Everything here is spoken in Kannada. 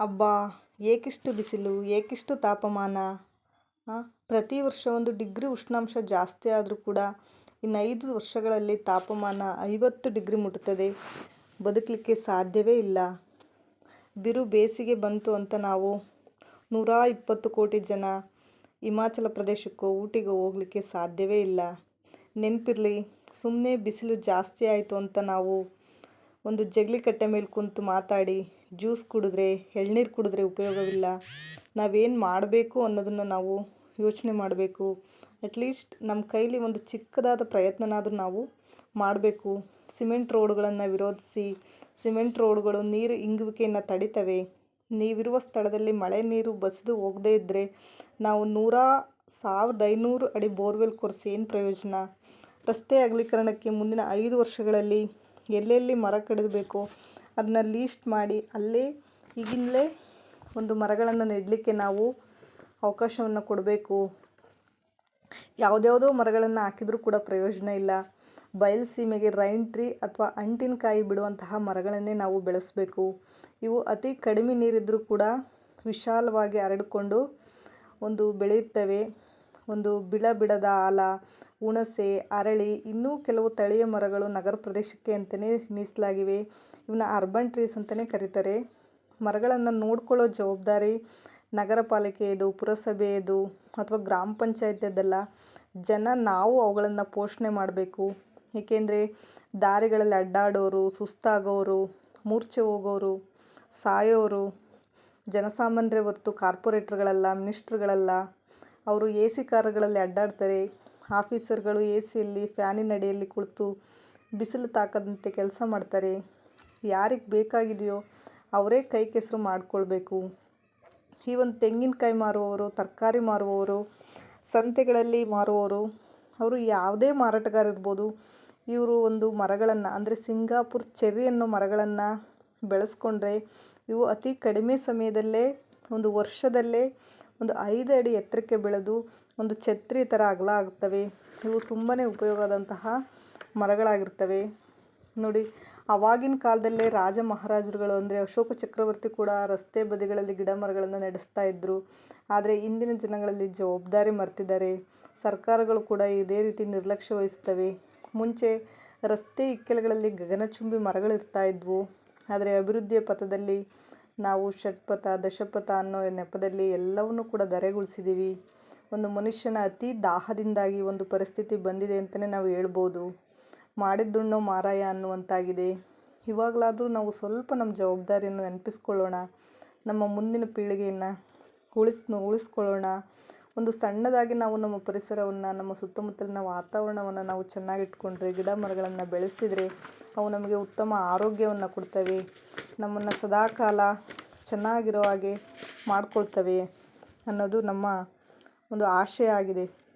ಅಬ್ಬಾ, ಏಕಿಷ್ಟು ಬಿಸಿಲು, ಏಕಿಷ್ಟು ತಾಪಮಾನ. ಪ್ರತಿ ವರ್ಷ ಒಂದು ಡಿಗ್ರಿ ಉಷ್ಣಾಂಶ ಜಾಸ್ತಿ ಆದರೂ ಕೂಡ ಇನ್ನು ಐದು ವರ್ಷಗಳಲ್ಲಿ ತಾಪಮಾನ ಐವತ್ತು ಡಿಗ್ರಿ ಮುಟ್ತದೆ. ಬದುಕಲಿಕ್ಕೆ ಸಾಧ್ಯವೇ ಇಲ್ಲ. ಬಿರು ಬೇಸಿಗೆ ಬಂತು ಅಂತ ನಾವು ನೂರ ಇಪ್ಪತ್ತು ಕೋಟಿ ಜನ ಹಿಮಾಚಲ ಪ್ರದೇಶಕ್ಕೋ, ಊಟಿಗೆ ಹೋಗಲಿಕ್ಕೆ ಸಾಧ್ಯವೇ ಇಲ್ಲ. ನೆನಪಿರಲಿ ಸುಮ್ಮನೆ ಬಿಸಿಲು ಜಾಸ್ತಿ ಆಯಿತು ಅಂತ ನಾವು ಒಂದು ಜಗಲಿ ಕಟ್ಟೆ ಮೇಲೆ ಕುಂತು ಮಾತಾಡಿ ಜ್ಯೂಸ್ ಕುಡಿದ್ರೆ, ಎಳ್ನೀರು ಕುಡಿದ್ರೆ ಉಪಯೋಗವಿಲ್ಲ. ನಾವೇನು ಮಾಡಬೇಕು ಅನ್ನೋದನ್ನು ನಾವು ಯೋಚನೆ ಮಾಡಬೇಕು. ಅಟ್ಲೀಸ್ಟ್ ನಮ್ಮ ಕೈಲಿ ಒಂದು ಚಿಕ್ಕದಾದ ಪ್ರಯತ್ನನಾದರೂ ನಾವು ಮಾಡಬೇಕು. ಸಿಮೆಂಟ್ ರೋಡ್ಗಳನ್ನು ವಿರೋಧಿಸಿ, ಸಿಮೆಂಟ್ ರೋಡ್ಗಳು ನೀರು ಇಂಗುವಿಕೆಯನ್ನು ತಡಿತವೆ. ನೀವಿರುವ ಸ್ಥಳದಲ್ಲಿ ಮಳೆ ನೀರು ಬಸಿದು ಹೋಗದೇ ಇದ್ದರೆ ನಾವು ನೂರ ಸಾವಿರದ ಐನೂರು ಅಡಿ ಬೋರ್ವೆಲ್ ಕೊರೆಸಿ ಏನು ಪ್ರಯೋಜನ? ರಸ್ತೆ ಅಗಲೀಕರಣಕ್ಕೆ ಮುಂದಿನ ಐದು ವರ್ಷಗಳಲ್ಲಿ ಎಲ್ಲೆಲ್ಲಿ ಮರ ಕಡಿದಬೇಕೋ? ಅದನ್ನ ಲೀಸ್ಟ್ ಮಾಡಿ ಅಲ್ಲೇ ಈಗಿಂದಲೇ ಒಂದು ಮರಗಳನ್ನು ನೆಡಲಿಕ್ಕೆ ನಾವು ಅವಕಾಶವನ್ನು ಕೊಡಬೇಕು. ಯಾವುದ್ಯಾವುದೋ ಮರಗಳನ್ನು ಹಾಕಿದರೂ ಕೂಡ ಪ್ರಯೋಜನ ಇಲ್ಲ. ಬಯಲು ಸೀಮೆಗೆ ರೈನ್ ಟ್ರೀ ಅಥವಾ ಅಂಟಿನಕಾಯಿ ಬಿಡುವಂತಹ ಮರಗಳನ್ನೇ ನಾವು ಬೆಳೆಸಬೇಕು. ಇವು ಅತಿ ಕಡಿಮೆ ನೀರಿದ್ದರೂ ಕೂಡ ವಿಶಾಲವಾಗಿ ಹರಡಿಕೊಂಡು ಒಂದು ಬೆಳೆಯುತ್ತವೆ. ಒಂದು ಬಿಳ ಬಿಡದ ಆಲ, ಹುಣಸೆ, ಅರಳಿ ಇನ್ನೂ ಕೆಲವು ತಳಿಯ ಮರಗಳು ನಗರ ಪ್ರದೇಶಕ್ಕೆ ಅಂತಲೇ ಮೀಸಲಾಗಿವೆ. ಇವನ್ನ ಅರ್ಬನ್ ಟ್ರೀಸ್ ಅಂತಲೇ ಕರೀತಾರೆ. ಮರಗಳನ್ನು ನೋಡ್ಕೊಳ್ಳೋ ಜವಾಬ್ದಾರಿ ನಗರ ಪಾಲಿಕೆಯದು, ಪುರಸಭೆಯದು ಅಥವಾ ಗ್ರಾಮ ಪಂಚಾಯತಿಯದ್ದಲ್ಲ ಜನ ನಾವು ಅವುಗಳನ್ನು ಪೋಷಣೆ ಮಾಡಬೇಕು. ಏಕೆಂದರೆ ದಾರಿಗಳಲ್ಲಿ ಅಡ್ಡಾಡೋರು, ಸುಸ್ತಾಗೋರು, ಮೂರ್ಛೆ ಹೋಗೋರು, ಸಾಯೋರು, ಜನಸಾಮಾನ್ಯರೇ ಹೊರತು ಕಾರ್ಪೊರೇಟ್ರುಗಳಲ್ಲ, ಮಿನಿಸ್ಟ್ರುಗಳಲ್ಲ. ಅವರು ಎ ಸಿ ಕಾರುಗಳಲ್ಲಿ ಅಡ್ಡಾಡ್ತಾರೆ. ಆಫೀಸರ್ಗಳು ಎ ಸಿಯಲ್ಲಿ ಫ್ಯಾನಿನ ಅಡಿಯಲ್ಲಿ ಕುಳಿತು ಬಿಸಿಲು ತಾಕದಂತೆ ಕೆಲಸ ಮಾಡ್ತಾರೆ. ಯಾರಿಗೆ ಬೇಕಾಗಿದೆಯೋ ಅವರೇ ಕೈ ಕೆಸರು ಮಾಡಿಕೊಳ್ಬೇಕು. ಈ ಒಂದು ತೆಂಗಿನಕಾಯಿ ಮಾರುವವರು, ತರಕಾರಿ ಮಾರುವವರು, ಸಂತೆಗಳಲ್ಲಿ ಮಾರುವವರು, ಅವರು ಯಾವುದೇ ಮಾರಾಟಗಾರ ಇರ್ಬೋದು, ಇವರು ಒಂದು ಮರಗಳನ್ನು, ಅಂದರೆ ಸಿಂಗಾಪುರ್ ಚೆರ್ರಿ ಅನ್ನೋ ಮರಗಳನ್ನು ಬೆಳೆಸ್ಕೊಂಡ್ರೆ ಇವು ಅತಿ ಕಡಿಮೆ ಸಮಯದಲ್ಲೇ, ಒಂದು ವರ್ಷದಲ್ಲೇ ಒಂದು ಐದು ಅಡಿ ಎತ್ತರಕ್ಕೆ ಬೆಳೆದು ಒಂದು ಛತ್ರಿ ಥರ ಅಗಲ ಆಗ್ತವೆ. ಇವು ತುಂಬಾ ಉಪಯೋಗದಂತಹ ಮರಗಳಾಗಿರ್ತವೆ. ನೋಡಿ ಆವಾಗಿನ ಕಾಲದಲ್ಲೇ ರಾಜ ಮಹಾರಾಜರುಗಳು ಅಂದರೆ ಅಶೋಕ ಚಕ್ರವರ್ತಿ ಕೂಡ ರಸ್ತೆ ಬದಿಗಳಲ್ಲಿ ಗಿಡ ಮರಗಳನ್ನು ನಡೆಸ್ತಾ ಇದ್ದರು ಆದರೆ ಇಂದಿನ ಜನಗಳಲ್ಲಿ ಜವಾಬ್ದಾರಿ ಮರ್ತಿದ್ದಾರೆ. ಸರ್ಕಾರಗಳು ಕೂಡ ಇದೇ ರೀತಿ ನಿರ್ಲಕ್ಷ್ಯ ವಹಿಸ್ತವೆ ಮುಂಚೆ ರಸ್ತೆ ಇಕ್ಕೆಲಗಳಲ್ಲಿ ಗಗನಚುಂಬಿ ಮರಗಳಿರ್ತಾ ಇದ್ವು. ಆದರೆ ಅಭಿವೃದ್ಧಿಯ ಪಥದಲ್ಲಿ ನಾವು ಷಟ್ಪಥ, ದಶಪಥ ಅನ್ನೋ ನೆಪದಲ್ಲಿ ಎಲ್ಲವನ್ನೂ ಕೂಡ ಧರೆಗೊಳಿಸಿದ್ದೀವಿ ಒಂದು ಮನುಷ್ಯನ ಅತಿ ದಾಹದಿಂದಾಗಿ ಒಂದು ಪರಿಸ್ಥಿತಿ ಬಂದಿದೆ ಅಂತಲೇ ನಾವು ಹೇಳ್ಬೋದು. ಮಾಡಿದ್ದುಣ್ಣೋ ಮಾರಾಯ ಅನ್ನುವಂತಾಗಿದೆ. ಇವಾಗಲಾದರೂ ನಾವು ಸ್ವಲ್ಪ ನಮ್ಮ ಜವಾಬ್ದಾರಿಯನ್ನು ನೆನಪಿಸ್ಕೊಳ್ಳೋಣ. ನಮ್ಮ ಮುಂದಿನ ಪೀಳಿಗೆಯನ್ನು ಉಳಿಸ್ ಉಳಿಸ್ಕೊಳ್ಳೋಣ. ಒಂದು ಸಣ್ಣದಾಗಿ ನಾವು ನಮ್ಮ ಪರಿಸರವನ್ನು, ನಮ್ಮ ಸುತ್ತಮುತ್ತಲಿನ ವಾತಾವರಣವನ್ನು ನಾವು ಚೆನ್ನಾಗಿಟ್ಕೊಂಡ್ರೆ, ಗಿಡ ಮರಗಳನ್ನು ಬೆಳೆಸಿದರೆ ಅವು ನಮಗೆ ಉತ್ತಮ ಆರೋಗ್ಯವನ್ನು ಕೊಡ್ತವೆ. ನಮ್ಮನ್ನು ಸದಾಕಾಲ ಚೆನ್ನಾಗಿರೋ ಹಾಗೆ ಮಾಡಿಕೊಳ್ತವೆ ಅನ್ನೋದು ನಮ್ಮ ಒಂದು ಆಶಯ ಆಗಿದೆ.